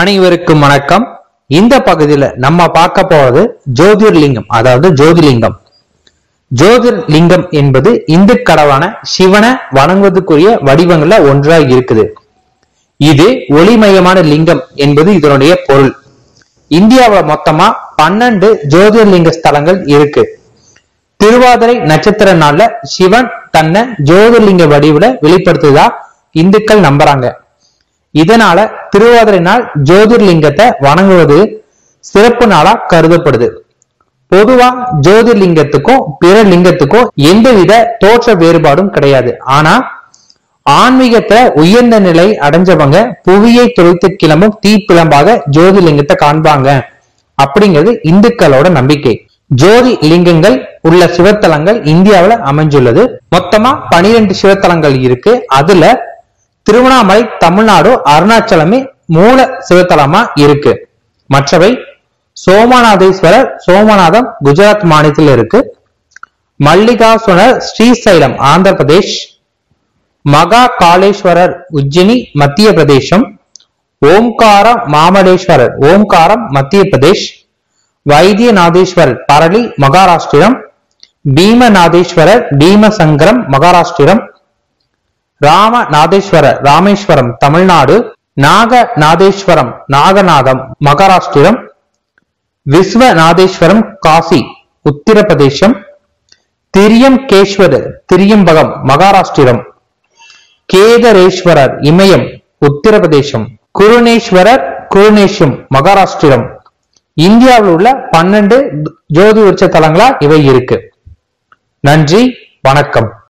அனைவருக்கும் வணக்கம். இந்த பகுதியில நம்ம பார்க்க போவது ஜோதிர்லிங்கம் அதாவது ஜோதிலிங்கம் ஜோதிர்லிங்கம் என்பது இந்து கடவான சிவனை வணங்குவதற்குரிய வடிவங்கள்ல ஒன்றாக இருக்குது. இது ஒளிமயமான லிங்கம் என்பது இதனுடைய பொருள். இந்தியாவுல மொத்தமா பன்னெண்டு ஜோதிர்லிங்க ஸ்தலங்கள் இருக்கு. திருவாதிரை நட்சத்திர நாள்ல சிவன் தன்னை ஜோதிர்லிங்க வடிவுல வெளிப்படுத்துதா இந்துக்கள் நம்புறாங்க. இதனால திருவாதிரை நாள் ஜோதிர்லிங்கத்தை வணங்குவது சிறப்பு நாளா கருதப்படுது. பொதுவா ஜோதிர்லிங்கத்துக்கும் பிற லிங்கத்துக்கும் எந்தவித தோற்ற வேறுபாடும் கிடையாது. ஆனா ஆன்மீகத்தை உயர்ந்த நிலை அடைஞ்சவங்க புவியை தொலைத்து கிளம்பும் தீப்பிளம்பாக ஜோதிர்லிங்கத்தை காண்பாங்க அப்படிங்கிறது இந்துக்களோட நம்பிக்கை. ஜோதி லிங்கங்கள் உள்ள சிவத்தலங்கள் இந்தியாவுல அமைஞ்சுள்ளது. மொத்தமா பனிரெண்டு சிவத்தலங்கள் இருக்கு. அதுல திருவண்ணாமலை தமிழ்நாடு அருணாச்சலமே மூல சிவத்தலமா இருக்கு. மற்றவை சோமநாதேஸ்வரர் சோமநாதம் குஜராத் மாநிலத்தில் இருக்கு. மல்லிகாசுனர் ஸ்ரீசைலம் ஆந்திர பிரதேஷ். மகா காளேஸ்வரர் உஜ்ஜினி மத்திய பிரதேசம். ஓம்காரம் மாமடேஸ்வரர் ஓம்காரம் மத்திய பிரதேஷ். வைத்தியநாதேஸ்வரர் பரளி மகாராஷ்டிரம். பீமநாதேஸ்வரர் பீமசங்கரம் மகாராஷ்டிரம். ராமநாதேஸ்வர ராமேஸ்வரம் தமிழ்நாடு நாகநாதேஸ்வரம் நாகநாதம் மகாராஷ்டிரம் விஸ்வநாதேஸ்வரம் காசி உத்தரப்பிரதேசம் திரியம்கேஸ்வரர் திரியம்பகம் மகாராஷ்டிரம் கேதரேஸ்வரர் இமயம் உத்தரப்பிரதேசம் குருணேஸ்வரர் குருணேஷம் மகாராஷ்டிரம். இந்தியாவில் உள்ள பன்னெண்டு ஜோதி உச்ச தலங்களா இவை இருக்கு. நன்றி வணக்கம்.